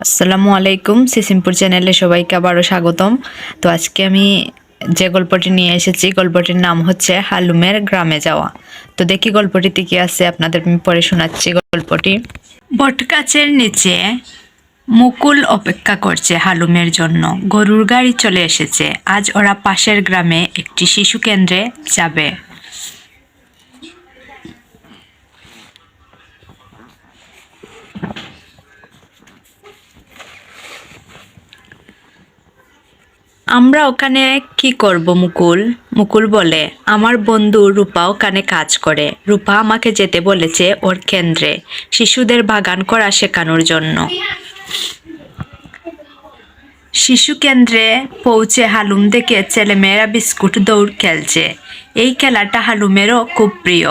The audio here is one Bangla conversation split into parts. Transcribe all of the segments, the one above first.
আসসালামু আলাইকুম, সিসিমপুর চ্যানেলে সবাইকে আবারও স্বাগতম। তো আজকে আমি যে গল্পটি নিয়ে এসেছি, গল্পটির নাম হচ্ছে হালুমের গ্রামে যাওয়া। তো দেখি গল্পটিতে কি আছে, আপনাদের আমি পরে শোনাচ্ছি গল্পটি। বটগাছের নিচে মুকুল অপেক্ষা করছে হালুমের জন্য। গরুর গাড়ি চলে এসেছে। আজ ওরা পাশের গ্রামে একটি শিশু কেন্দ্রে যাবে। আমরা ওখানে কি করব মুকুল? মুকুল বলে, আমার বন্ধু রূপা ওখানে কাজ করে। রূপা আমাকে যেতে বলেছে ওর কেন্দ্রে। শিশুদের বাগান করা শেখানোর জন্য। শিশু কেন্দ্রে পৌঁছে হালুম দেখে ছেলেমেয়েরা বিস্কুট দৌড় খেলছে। এই খেলাটা হালুমেরও খুব প্রিয়।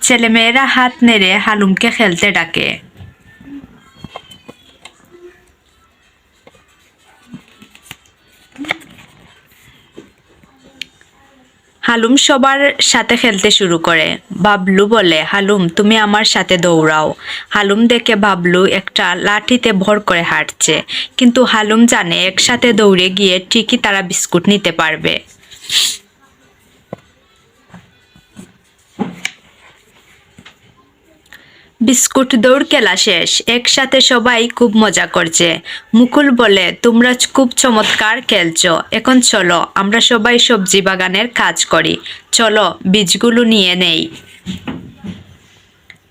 ছেলেমেয়েরা হাত নেড়ে হালুমকে খেলতে ডাকে। হালুম সবার সাথে খেলতে শুরু করে। বাবলু বলে, হালুম, তুমি আমার সাথে দৌড়াও। হালুম দেখে বাবলু একটা লাঠিতে ভর করে হাঁটছে। কিন্তু হালুম জানে, একসাথে দৌড়ে গিয়ে ঠিকই তারা বিস্কুট নিতে পারবে। বিস্কুট দৌড় খেলা শেষ। একসাথে সবাই খুব মজা করছে। মুকুল বলে, তোমরা খুব চমৎকার খেলছো। এখন চলো, আমরা সবাই সবজি বাগানের কাজ করি। চলো, বীজগুলো নিয়ে নেই।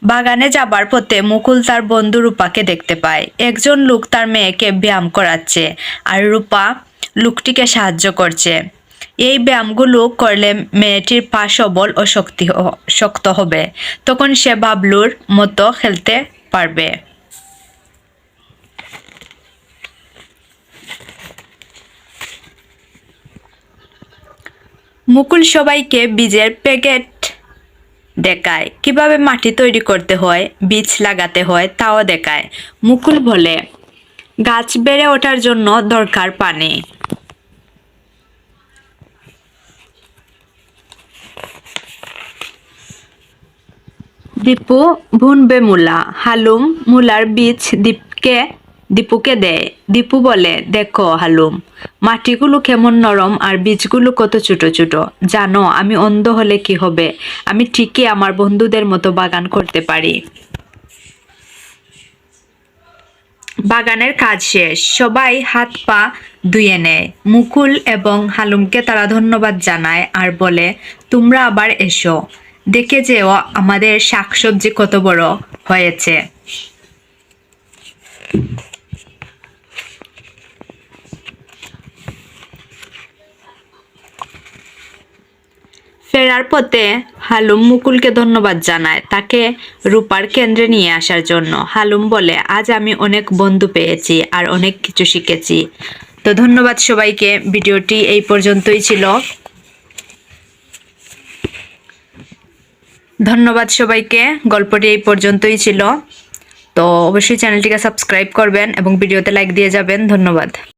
বাগানে যাবার পথে মুকুল তার বন্ধু রূপাকে দেখতে পায়। একজন লোক তার মেয়েকে ব্যায়াম করাচ্ছে আর রূপা লোকটিকে সাহায্য করছে। এই ব্যায়ামগুলো করলে মেয়েটির পা সবল ও শক্তি শক্ত হবে। তখন সে বাবলুর মতো খেলতে পারবে। মুকুল সবাইকে বীজের প্যাকেট দেখায়। কীভাবে মাটি তৈরি করতে হয়, বীজ লাগাতে হয়, তাও দেখায়। মুকুল বলে, গাছ বেড়ে ওঠার জন্য দরকার পানি। দীপু বুনবে মূলা, হালুম মূলার বীজ দীপকে, দীপুকে দেয়। দীপু বলে, দেখো হালুম, মাটিগুলো কেমন নরম আর বীজগুলো কত ছোট ছোট। জানো, আমি অন্ধ হলে কি হবে? আমি ঠিকই আমার বন্ধুদের মতো বাগান করতে পারি। বাগানের কাজ শেষ। সবাই হাত পা ধুয়ে নেয়। মুকুল এবং হালুমকে তারা ধন্যবাদ জানায় আর বলে, তোমরা আবার এসো। দেখে যেও, আমাদের শাকসবজি কত বড় হয়েছে। ফেরার পথে হালুম মুকুলকে ধন্যবাদ জানায় তাকে রূপার কেন্দ্রে নিয়ে আসার জন্য। হালুম বলে, আজ আমি অনেক বন্ধু পেয়েছি আর অনেক কিছু শিখেছি। তো ধন্যবাদ সবাইকে, ভিডিওটি এই পর্যন্তই ছিল। ধন্যবাদ সবাইকে, গল্পটি এই পর্যন্তই ছিল। তো অবশ্যই চ্যানেলটিকে সাবস্ক্রাইব করবেন এবং ভিডিওতে লাইক দিয়ে যাবেন। ধন্যবাদ।